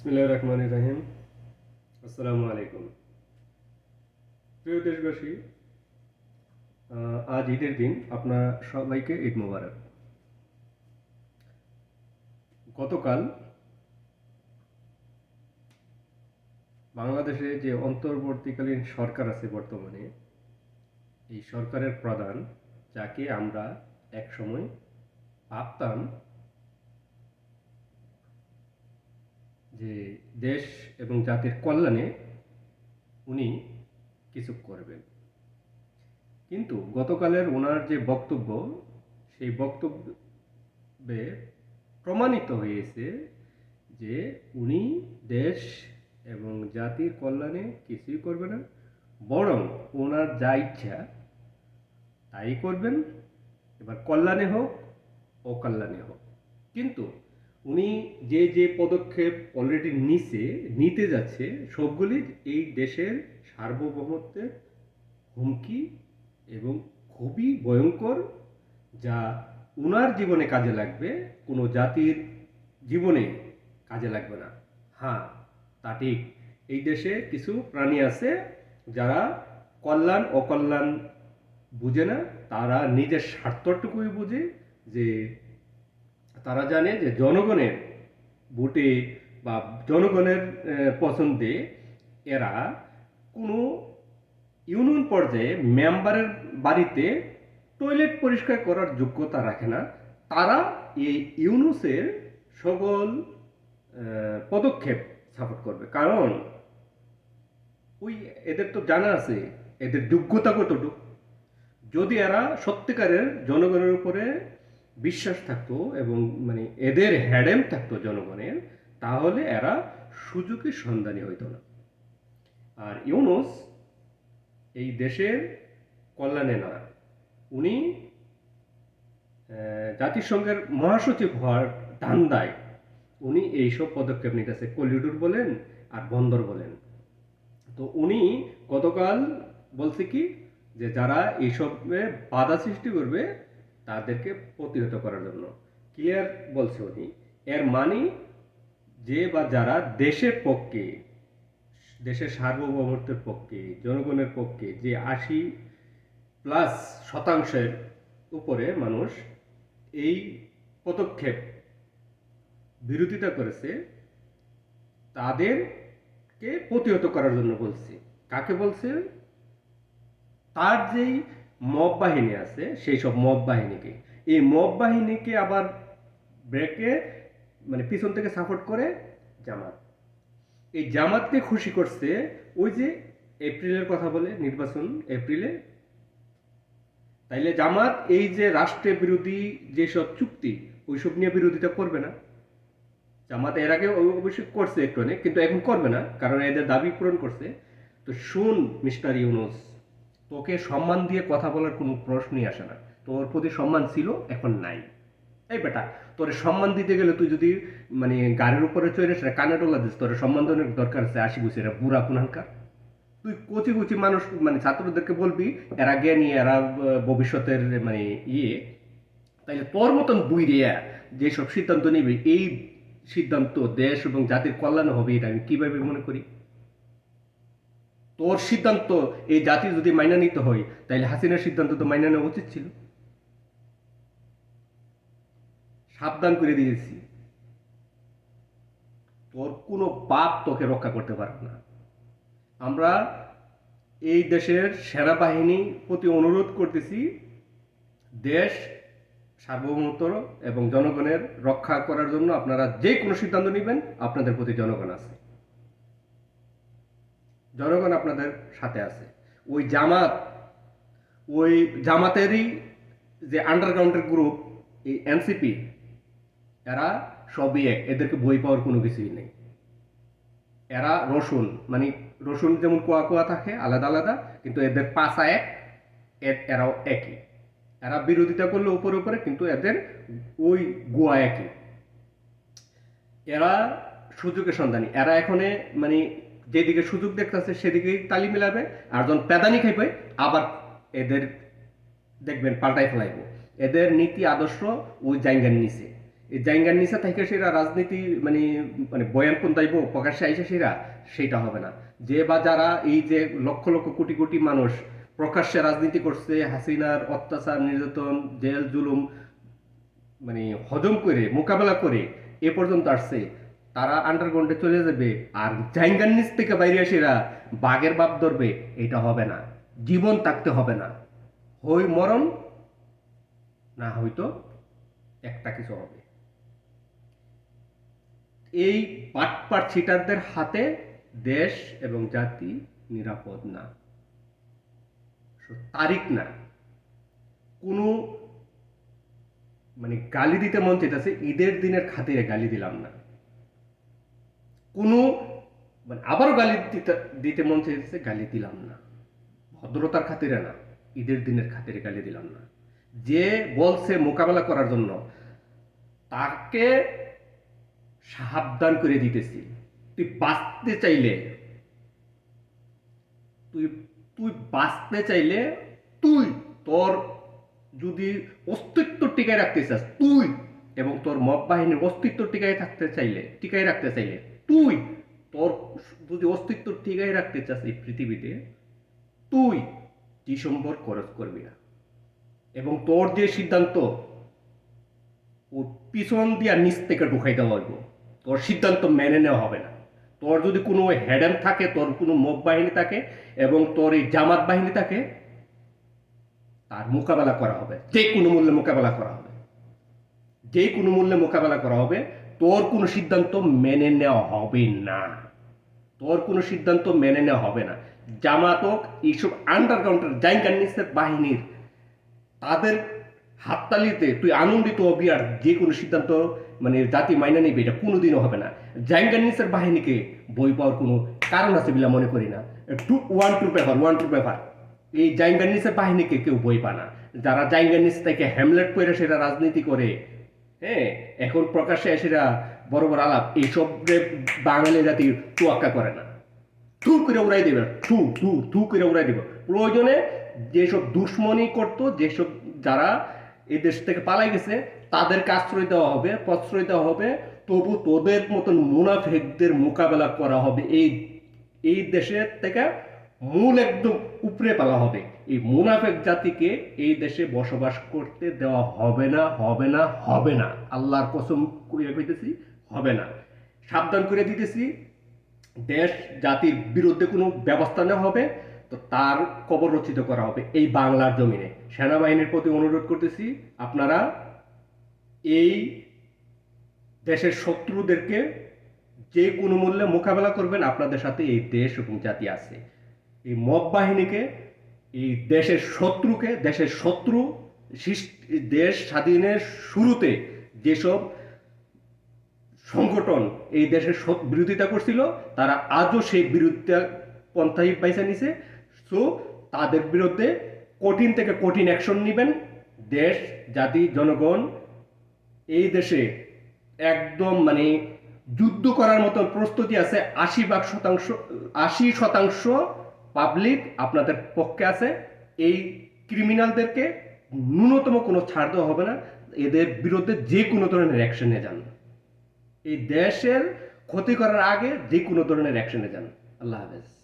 বিসমিল্লাহ রহমান রাহিম। আসসালামু আলাইকুম প্রিয় দেশবাসী আজ ঈদের দিন, আপনার সবাইকে ঈদ গতকাল বাংলাদেশে যে অন্তর্বর্তীকালীন সরকার আছে বর্তমানে, এই সরকারের প্রধান, যাকে আমরা একসময় ভাবতাম যে দেশ এবং জাতির কল্যাণে উনি কিছু করবেন। কিন্তু গতকালের ওনার যে বক্তব্য, সেই বক্তব্যে প্রমাণিত হয়েছে যে উনি দেশ এবং জাতির কল্যাণে কিছুই করবে না, বরং ওনার যা ইচ্ছা তাই করবেন। এবার কল্যাণে হোক, অকল্যাণে হোক। কিন্তু উনি যে যে পদক্ষেপ অলরেডি নিছে, নিতে যাচ্ছে, সবগুলি এই দেশের সার্বভৌমত্বের হুমকি এবং খুবই ভয়ঙ্কর যা উনার জীবনে কাজে লাগবে, কোনো জাতির জীবনে কাজে লাগবে না। হ্যাঁ তা ঠিক। এই দেশে কিছু প্রাণী আছে যারা কল্যাণ, অকল্যাণ বুঝে না, তারা নিজের স্বার্থটুকুই বুঝে যে তারা জানে যে জনগণের ভোটে বা জনগণের পছন্দে এরা কোনো ইউনিয়ন পর্যায়ে মেম্বারের বাড়িতে টয়লেট পরিষ্কার করার যোগ্যতা রাখে না। তারা এই ইউনুসের সকল পদক্ষেপ সাপোর্ট করবে। কারণ ওই এদের তো জানা আছে, এদের যোগ্যতা কতটুকু? যদি এরা সত্যিকারের জনগণের উপরে বিশ্বাস থাকতো এবং মানে এদের হ্যাডেম থাকতো জনগণের, তাহলে এরা সুযোগের সন্ধানী হইতো না। আর ইউনুস এই দেশের কল্যাণে না উনি জাতিসংঘের মহাসচিব হওয়ার ধান্দায় উনি এইসব পদক্ষেপ নিতেছে। কলিডোর বলেন আর বন্দর বলেন। তো উনি গতকাল বলছে কি, যে যারা এইসবে বাধা সৃষ্টি করবে তাদেরকে প্রতিহত করার জন্য। ক্লিয়ার বলছে উনি? এর মানে যে বা যারা দেশের পক্ষে, দেশের সার্বভৌমত্বের পক্ষে, জনগণের পক্ষে যে আশি প্লাস শতাংশের উপরে মানুষ এই পদক্ষেপ বিরোধিতা করেছে, তাদেরকে প্রতিহত করার জন্য বলছে। কাকে বলছে? তার যেই মব বাহিনী আছে, সেই সব মব বাহিনীকে। এই মব বাহিনীকে আবার ব্রেকে মানে পিছন থেকে সাপোর্ট করে জামাত। এই জামাতকে খুশি করছে ওই যে এপ্রিলের কথা বলে, নির্বাচন এপ্রিলে। তাইলে জামাত এই যে রাষ্ট্রের বিরোধী যেসব চুক্তি, ওইসব নিয়ে বিরোধিতা করবে না। জামাত এর আগে অবশ্যই করছে একটু অনেক, কিন্তু এখন করবে না, কারণ এদের দাবি পূরণ করছে। তো শুন মিস্টার ইউনুস তোকে সম্মান দিয়ে কথা বলার কোনো প্রশ্নই আসে না। তোর প্রতি সম্মান ছিল, এখন নাই। এই বেটা, তোর সম্মান দিতে গেলে তুই যদি মানে গাড়ির উপরে চড়ে সেটা কানে টোলা দিস, তোর সম্মান দেওয়ার দরকার আছে, আশি বুঝি এরা বুড়া কুনানকার তুই কচি কচি মানুষ মানে ছাত্রদেরকে বলবি, এরা জ্ঞানী, এরা ভবিষ্যতের মানে ইয়ে তাইলে তোর মতন বুই রিয়া যেসব সিদ্ধান্ত নিবি, এই সিদ্ধান্ত দেশ এবং জাতির কল্যাণ হবে, এটা আমি কীভাবে মনে করি? তোর সিদ্ধান্ত, এই জাতি যদি মাইনা নিতে হয় তাহলে হাসিনার সিদ্ধান্ত তো মাইনা নেওয়া উচিত ছিল। সাবধান করে দিয়েছি। তোর কোনো পাপ তোকে রক্ষা করতে পারবে না। আমরা এই দেশের সেনাবাহিনী প্রতি অনুরোধ করতেছি, দেশ সার্বভৌমত্ব এবং জনগণের রক্ষা করার জন্য আপনারা যে কোনো সিদ্ধান্ত নেবেন, আপনাদের প্রতি জনগণ আছে। জনগণ আপনাদের সাথে আছে। ওই জামাত, ওই জামাতেরই যে আন্ডারগ্রাউন্ডের গ্রুপ এই এনসিপি এরা সবই এক, এদেরকে বই পাওয়ার কোনো কিছুই নেই। এরা রসুন মানে রসুন যেমন কোয়া কোয়া থাকে, আলাদা আলাদা, কিন্তু এদের পাশা এক এরাও একই। এরা বিরোধিতা করলে উপরে উপরে, কিন্তু এদের ওই গোয়া একই। এরা সুযোগের সন্ধানী। এরা এখানে মানে যেদিকে সুযোগ দেখতেছে, সেদিকেই তালি মিলাবে, আর যখন পেদানি খাইবে, আবার এদের দেখবেন পাল্টাই ফেলাইব। এদের নীতি, আদর্শ ওই জায়গার নিচে। এই জাইঙ্গার নিচে থেকে সেরা রাজনীতি মানে মানে বয়ান কোন দাইব, প্রকাশ্যে আইসে সেরা সেটা হবে না। যে বা যারা এই যে লক্ষ লক্ষ কোটি কোটি মানুষ প্রকাশ্যে রাজনীতি করছে, হাসিনার অত্যাচার, নির্যাতন, জেল, জুলুম মানে হজম করে, মোকাবেলা করে, এ পর্যন্ত আসছে তারা আন্ডারগ্রাউন্ডে চলে যাবে। আর জাইঙ্গার নিচ থেকে বাইরে আসেরা বাঘের বাপ ধরবে। এটা হবে না। জীবন থাকতে হবে না। হই মরণ, না হয়তো একটা কিছু হবে। এই পাটপাট ছিটারদের হাতে দেশ এবং জাতি নিরাপদ না। তারিখ না। কোনো মানে গালি দিতে মন চাইতেছে, ঈদের দিনের খাতিরে গালি দিলাম না। কোনো মানে আবারও গালি দিতে দিতে মন চাইতেছে গালি দিলাম না। ভদ্রতার খাতিরে না, ঈদের দিনের খাতিরে গালি দিলাম না। যে বলছে মোকাবেলা করার জন্য, তাকে সাবধান করে দিতেছি। তুই বাঁচতে চাইলে, তুই তুই বাঁচতে চাইলে তুই তোর যদি অস্তিত্ব টিকায় রাখতে চাস, তুই এবং তোর মব বাহিনীর অস্তিত্ব টিকায় থাকতে চাইলে, টিকায় রাখতে চাইলে তুই তোর যদি অস্তিত্ব টিকায় রাখতে চাস এই পৃথিবীতে, তুই ডিসেম্বর খরচ করবি না? এবং তোর যে সিদ্ধান্ত, ওর পিছন দিয়া নিচ থেকে ঢুকাই দেওয়া হইব। তোর সিদ্ধান্ত মেনে নেওয়া হবে না। তোর যদি কোনো হেডেন থাকে, তোর কোনো মব বাহিনী থাকে, এবং তোর এই জামাত বাহিনী থাকে, তার মোকাবেলা করা হবে। যে কোনো মূল্যে মোকাবেলা করা হবে। যে কোনো মূল্যে মোকাবেলা করা হবে তোর কোনো সিদ্ধান্ত মেনে নেওয়া হবে না। তোর কোনো সিদ্ধান্ত মেনে নেওয়া হবে না। জামাতক এইসব আন্ডারগ্রাউন্ডের জাইঙ্গানিসের বাহিনীর, তাদের হাততালিতে তুই আনন্দিত হবি আর যে কোনো সিদ্ধান্ত মানে জাতি মাইনা নিবে, এটা কোনোদিনও হবে না। জাইঙ্গানিসের বাহিনীকে বই পাওয়ার কোনো কারণ আছে বলে মনে করি না। Two one two paper one two paper এই জাইঙ্গানিসের বাহিনীকে কেউ বই পা না। যারা জাইঙ্গানিস থেকে হ্যামলেট করে সেটা রাজনীতি করে হ্যাঁ এখন প্রকাশ্যে সেটা বড় বড় আলাপ। এইসব বাঙালি জাতি তোয়াক্কা করে না। থু করে উড়াই দেবে থু থু থু করে উড়াই দেবে। প্রয়োজনে যেসব দুশ্মনী করতো, যেসব যারা এই দেশ থেকে পালাই গেছে, তাদেরকে আশ্রয় দেওয়া হবে, প্রশ্রয় দেওয়া হবে। তবু তোদের মতন মুনাফেকদের মোকাবেলা করা হবে এই এই দেশের থেকে মূল একদম উপরে পালা হবে। এই মুনাফেক জাতিকে এই দেশে বসবাস করতে দেওয়া হবে না হবে না হবে না। আল্লাহর কসম কইরা কইতেছি, হবে না। সাবধান করে দিতেছি, দেশ জাতির বিরুদ্ধে কোনো ব্যবস্থা নেওয়া হবে, তো তার কবর রচিত করা হবে এই বাংলার জমিনে। সেনাবাহিনীর প্রতি অনুরোধ করতেছি, আপনারা এই দেশের শত্রুদেরকে যে কোনো মূল্যে মোকাবেলা করবেন, আপনাদের সাথে এই দেশ এবং জাতি আছে। এই মব বাহিনীকে, এই দেশের শত্রুকে, দেশের শত্রু দেশ স্বাধীনের শুরুতে যেসব সংগঠন এই দেশের বিরোধিতা করছিল, তারা আজও সেই বিরোধিতা পন্থাই পাইসা নিছে সো তাদের বিরুদ্ধে কঠিন থেকে কঠিন অ্যাকশন নেবেন। দেশ, জাতি, জনগণ এই দেশে একদম মানে যুদ্ধ করার মতন প্রস্তুতি আছে। আশি ভাগ শতাংশ, আশি শতাংশ পাবলিক আপনাদের পক্ষে আছে। এই ক্রিমিনালদেরকে ন্যূনতম কোনো ছাড় দেওয়া হবে না। এদের বিরুদ্ধে যে কোনো ধরনের অ্যাকশনে যান। এই দেশের ক্ষতি করার আগে যে কোনো ধরনের অ্যাকশনে যান। আল্লাহ হাফেজ।